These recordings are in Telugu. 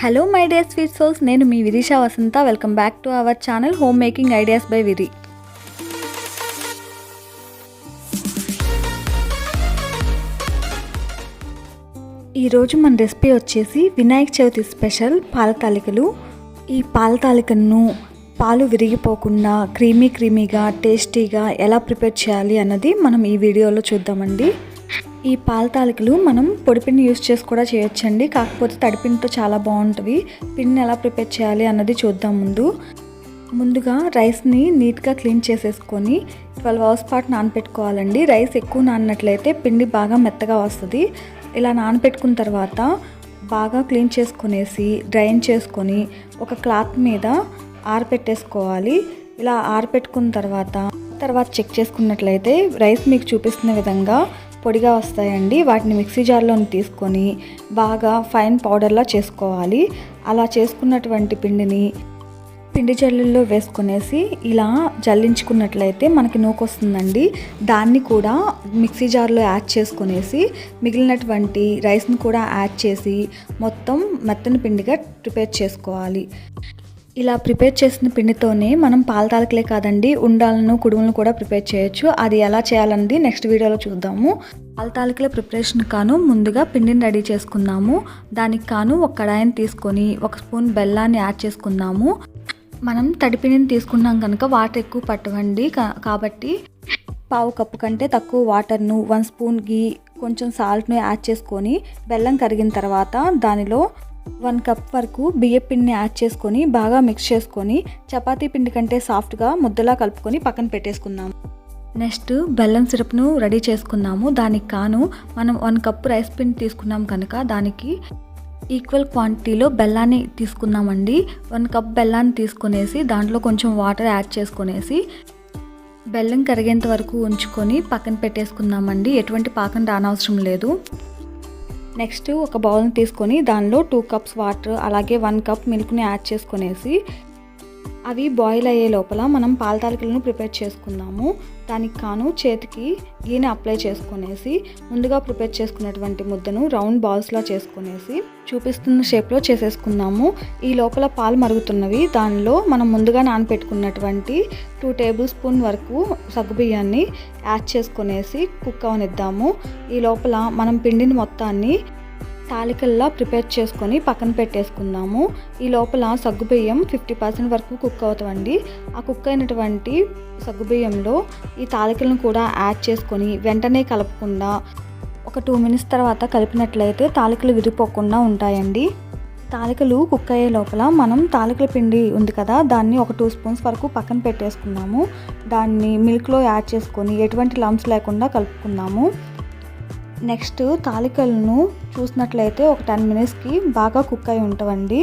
Hello my dear sweet souls నేను మీ Vidisha Vasantha. Welcome back to our channel home making ideas by Viri ఈరోజు మన రెసిపీ వచ్చేసి వినాయక చవితి స్పెషల్ పాల తాలికలు ఈ పాలకాలికలను పాలు విరిగిపోకుండా క్రీమీ క్రీమీగా టేస్టీగా ఎలా ప్రిపేర్ చేయాలి అన్నది మనం ఈ వీడియోలో చూద్దామండి. ఈ పాల తాలికలు మనం పొడిపిండి యూస్ చేసి కూడా చేయొచ్చండి. కాకపోతే తడిపిండితో చాలా బాగుంటుంది. పిండిని ఎలా ప్రిపేర్ చేయాలి అన్నది చూద్దాం ముందు. ముందుగా రైస్ని నీట్గా క్లీన్ చేసేసుకొని ట్వెల్వ్ అవర్స్ పాటు నానపెట్టుకోవాలండి. రైస్ ఎక్కువ నానినట్లయితే పిండి బాగా మెత్తగా వస్తుంది. ఇలా నానపెట్టుకున్న తర్వాత బాగా క్లీన్ చేసుకునేసి డ్రైన్ చేసుకొని ఒక క్లాత్ మీద ఆరపెట్టేసుకోవాలి. ఇలా ఆరపెట్టుకున్న తర్వాత తర్వాత చెక్ చేసుకున్నట్లయితే రైస్ మీకు చూపిస్తున్న విధంగా పొడిగా వస్తాయండి. వాటిని మిక్సీ జార్లోని తీసుకొని బాగా ఫైన్ పౌడర్లా చేసుకోవాలి. అలా చేసుకున్నటువంటి పిండిని పిండి జల్లుల్లో వేసుకునేసి ఇలా జల్లించుకున్నట్లయితే మనకి నూకొస్తుందండి. దాన్ని కూడా మిక్సీ జార్లో యాడ్ చేసుకునేసి మిగిలినటువంటి రైస్ని కూడా యాడ్ చేసి మొత్తం మెత్తని పిండిగా ప్రిపేర్ చేసుకోవాలి. ఇలా ప్రిపేర్ చేసిన పిండితోనే మనం పాలతాలకలే కాదండి ఉండాలను కుడుములను కూడా ప్రిపేర్ చేయొచ్చు. అది ఎలా చేయాలన్నది నెక్స్ట్ వీడియోలో చూద్దాము. పాలతాలకల ప్రిపరేషన్ కాను ముందుగా పిండిని రెడీ చేసుకుందాము. దానికి కాను ఒక కడాయిని తీసుకొని ఒక స్పూన్ బెల్లాన్ని యాడ్ చేసుకుందాము. మనం తడిపిండిని తీసుకున్నాం కనుక వాటర్ ఎక్కువ పట్టవండి. కాబట్టి పావు కప్పు కంటే తక్కువ వాటర్ను వన్ స్పూన్ గీ కొంచెం సాల్ట్ను యాడ్ చేసుకొని బెల్లం కరిగిన తర్వాత దానిలో వన్ కప్ వరకు బియ్య పిండిని యాడ్ చేసుకొని బాగా మిక్స్ చేసుకొని చపాతీ పిండి కంటే సాఫ్ట్గా ముద్దలా కలుపుకొని పక్కన పెట్టేసుకుందాం. నెక్స్ట్ బెల్లం సిరప్ను రెడీ చేసుకున్నాము దానికి కాను మనం వన్ కప్ రైస్ పిండి తీసుకున్నాం కనుక దానికి ఈక్వల్ క్వాంటిటీలో బెల్లాన్ని తీసుకున్నామండి వన్ కప్ బెల్లాన్ని తీసుకునేసి దాంట్లో కొంచెం వాటర్ యాడ్ చేసుకునేసి బెల్లం కరిగేంత వరకు ఉంచుకొని పక్కన పెట్టేసుకుందామండి. ఎటువంటి పాకం రానవసరం లేదు. నెక్స్ట్ ఒక బౌల్ని తీసుకొని దానిలో టూ కప్స్ వాటర్ అలాగే వన్ కప్ మిల్క్ని యాడ్ చేసుకునేసి అవి బాయిల్ అయ్యే లోపల మనం పాల తాలికలను ప్రిపేర్ చేసుకుందాము. దానికి కాను చేతికి గీని అప్లై చేసుకునేసి ముందుగా ప్రిపేర్ చేసుకున్నటువంటి ముద్దను రౌండ్ బాల్స్లా చేసుకునేసి చూపిస్తున్న షేప్లో చేసేసుకుందాము. ఈ లోపల పాలు మరుగుతున్నవి. దానిలో మనం ముందుగా నానపెట్టుకున్నటువంటి టూ టేబుల్ స్పూన్ వరకు సగ్గుబియ్యాన్ని యాడ్ చేసుకునేసి కుక్ అవనిద్దాము. ఈ లోపల మనం పిండిని మొత్తాన్ని తాలికల్లా ప్రిపేర్ చేసుకొని పక్కన పెట్టేసుకుందాము. ఈ లోపల సగ్గుబియ్యం ఫిఫ్టీ పర్సెంట్ వరకు కుక్ అవుతామండి ఆ కుక్ అయినటువంటి సగ్గుబియ్యంలో ఈ తాలికలను కూడా యాడ్ చేసుకొని వెంటనే కలపకుండా ఒక టూ మినిట్స్ తర్వాత కలిపినట్లయితే తాలికలు విరిగిపోకుండా ఉంటాయండి. తాలికలు కుక్ అయ్యే లోపల మనం తాలికల పిండి ఉంది కదా దాన్ని ఒక టూ స్పూన్స్ వరకు పక్కన పెట్టేసుకున్నాము దాన్ని మిల్క్లో యాడ్ చేసుకొని ఎటువంటి లంప్స్ లేకుండా కలుపుకుందాము. నెక్స్ట్ తాలికలను చూసినట్లయితే ఒక టెన్ మినిట్స్కి బాగా కుక్ అయి ఉంటామండి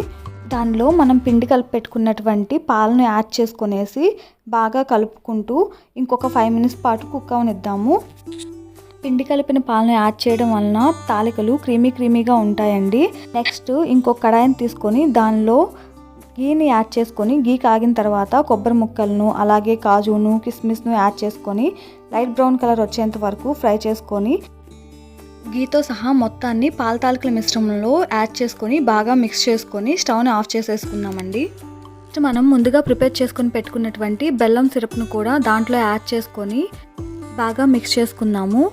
దానిలో మనం పిండి కలిపి పెట్టుకున్నటువంటి పాలను యాడ్ చేసుకునేసి బాగా కలుపుకుంటూ ఇంకొక ఫైవ్ మినిట్స్ పాటు కుక్ అవనిద్దాము. పిండి కలిపిన పాలను యాడ్ చేయడం వలన తాలికలు క్రీమీ క్రీమీగా ఉంటాయండి. నెక్స్ట్ ఇంకొక కడాయిని తీసుకొని దానిలో గీని యాడ్ చేసుకొని గీ కాగిన తర్వాత కొబ్బరి ముక్కలను అలాగే కాజును కిస్మిస్ను యాడ్ చేసుకొని లైట్ బ్రౌన్ కలర్ వచ్చేంత వరకు ఫ్రై చేసుకొని గీతో సహా మొత్తాన్ని పాల మిశ్రమంలో యాడ్ చేసుకొని బాగా మిక్స్ చేసుకొని స్టవ్ని ఆఫ్ చేసేసుకున్నామండి మనం ముందుగా ప్రిపేర్ చేసుకొని పెట్టుకున్నటువంటి బెల్లం సిరప్ను కూడా దాంట్లో యాడ్ చేసుకొని బాగా మిక్స్ చేసుకున్నాము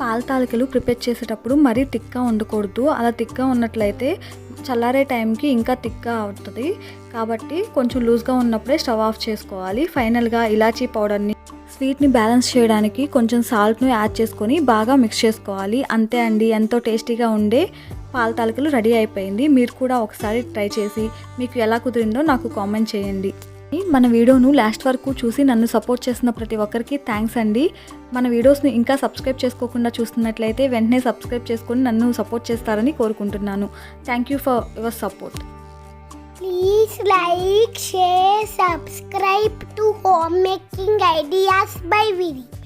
పాలతాలికలు ప్రిపేర్ చేసేటప్పుడు మరీ తిక్గా ఉండకూడదు. అలా తిక్గా ఉన్నట్లయితే చల్లారే టైంకి ఇంకా తిక్గా అవుతుంది. కాబట్టి కొంచెం లూజ్గా ఉన్నప్పుడే స్టవ్ ఆఫ్ చేసుకోవాలి. ఫైనల్గా ఇలాచీ పౌడర్ని స్వీట్ని బ్యాలెన్స్ చేయడానికి కొంచెం సాల్ట్ను యాడ్ చేసుకొని బాగా మిక్స్ చేసుకోవాలి. అంతే అండి. ఎంతో టేస్టీగా ఉండే పాల తాలికలు రెడీ అయిపోయింది. మీరు కూడా ఒకసారి ట్రై చేసి మీకు ఎలా కుదిరిందో నాకు కామెంట్ చేయండి. మన వీడియోను లాస్ట్ వరకు చూసి నన్ను సపోర్ట్ చేసిన ప్రతి ఒక్కరికి థ్యాంక్స్ అండి. మన వీడియోస్ని ఇంకా సబ్స్క్రైబ్ చేసుకోకుండా చూస్తున్నట్లయితే వెంటనే సబ్స్క్రైబ్ చేసుకొని నన్ను సపోర్ట్ చేస్తారని కోరుకుంటున్నాను. Thank you for your support. Please like, share, subscribe to Homemaking Ideas by Viri.